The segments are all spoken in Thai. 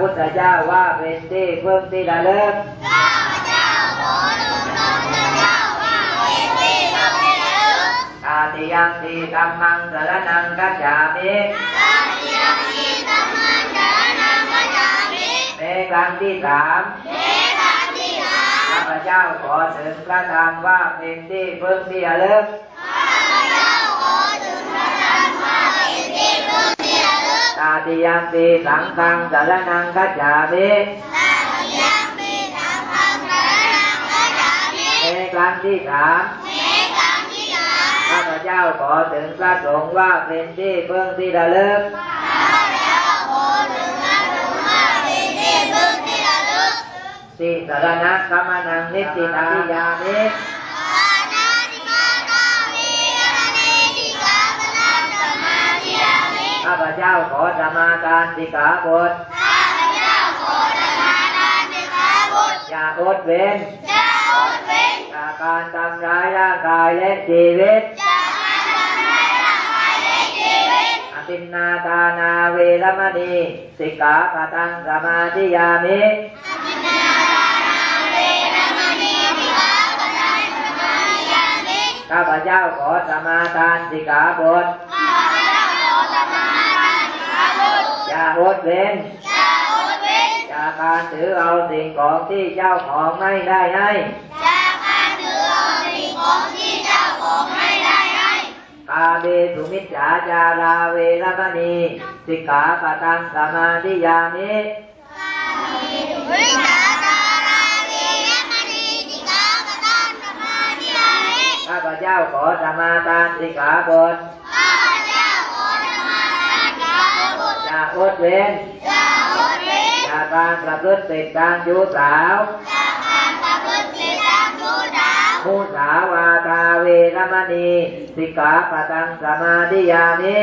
พุทธเจ้าว่าเป็นที่พึ่งที่ระลึกข้าพเจ้าขอทูลพระพุทธเจ้าว่าเป็นที่พึ่งที่ระลึกตาติยังตีกัมมังสระนังกัจฉามิตาติยังตีกัมมังสระนังกัจฉามิเมกังที่สามเมกังที่สามข้าพเจ้าขอถึงพระธรรมว่าเป็นที่พึ่งที่ระลึก ตาติยังปีสังฆังสารนังคัจฉามิเอกครั้งที่สามข้าพเจ้าขอถึงพระสงฆ์ว่าเป็นที่เพิ่งที่ระลึกสิสารณะกรรมนังนิตินาทิยามิ ข้าพเจ้าขอสมาทานสิกขาบทอย่าอดเว้นจากการทำร้ายร่างกายและชีวิตอตินนาทานาเวรมณีสิกขาปะทังสมาธิยามิข้าพเจ้าขอสมาทานสิกขาบท อย่าอดเว้นจากการถือเอาสิ่งของที่เจ้าของไม่ได้ให้กาเบสุมิจฉาจาราเวรมณีสิกขาปะทังสมาธิยามิข้าพเจ้าขอสมาทานสิกขาบท อย่าอดเว้นจากการประพฤติผิดทางชู้สาวมุสาวาทาเวรมณีสิกขาปะทังสมาธิยามิ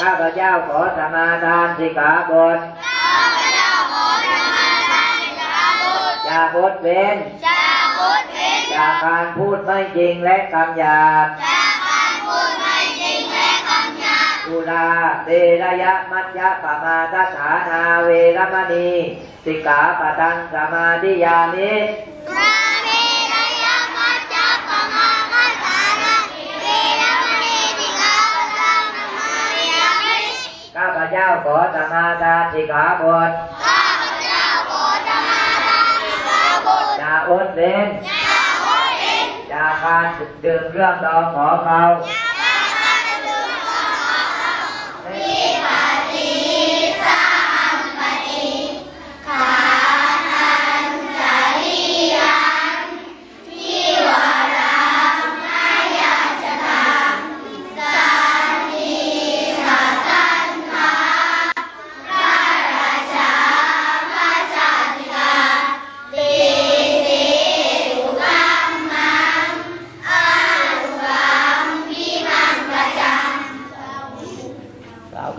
ข้าพเจ้าขอสมาทานสิกขาบทอย่าอดเว้นจากการพูดไม่จริงและคำหยาบ สุราเตระยะมัจยะปะมาทฐานาเวรมณีสิกขาปะทังสมาธิยามิข้าพเจ้าขอสมาทานสิกขาบทอย่าอดเว้นจากการดื่มเครื่องดองของเขากล่า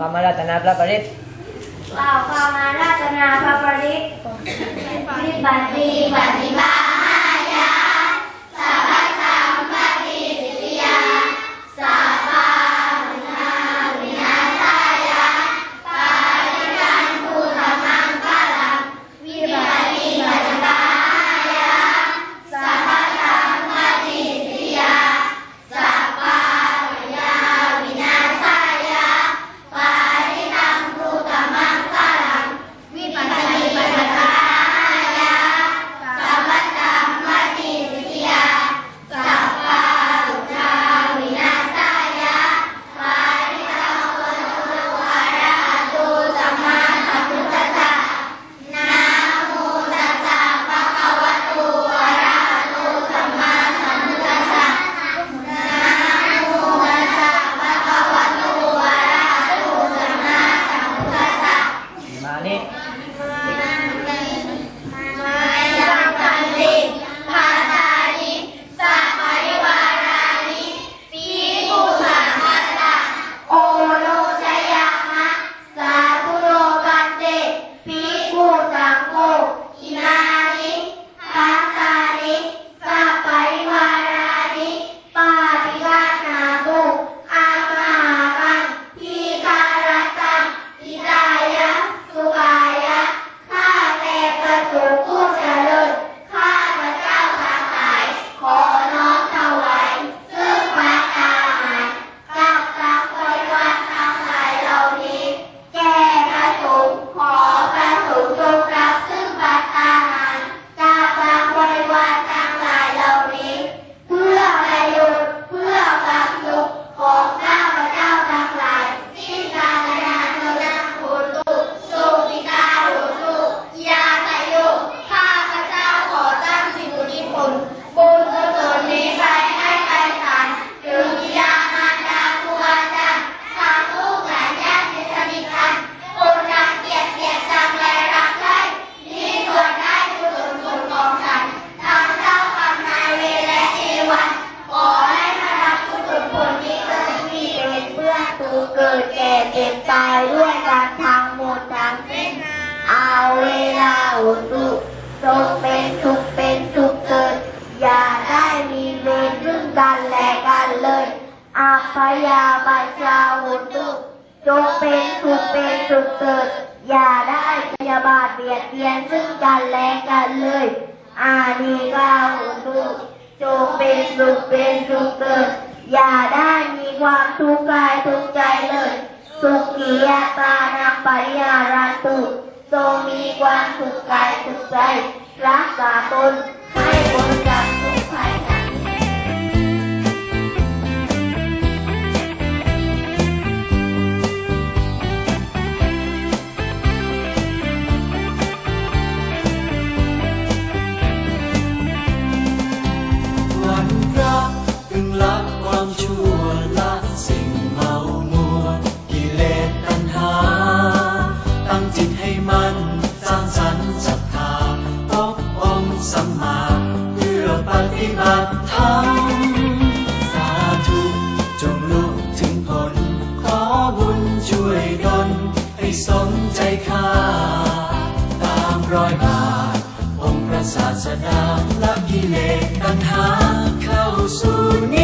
คำอารัตนาพระปริศกล่าวคำอารัตนาพระปริศปฏิบัติปฏิบัติ กันและกันเลยอานิกาหุตุจงเป็นสุขเป็นสุขเกิด อย่าได้มีความทุกข์กายทุกข์ใจเลย สุขียตานังปริยารันตุจงมีความสุขกายสุขใจ รักษาตนให้คน นสร้างสรรค์ศรัทธาพบองค์สัมมาเพื่อปฏิบัติธรรมสาธุจงลุกถึงผล ขอบุญช่วยดลให้สมใจข้าตามรอยบาท องค์พระศาสดาละกิเลสตัณหาเข้าสู่นิพพาน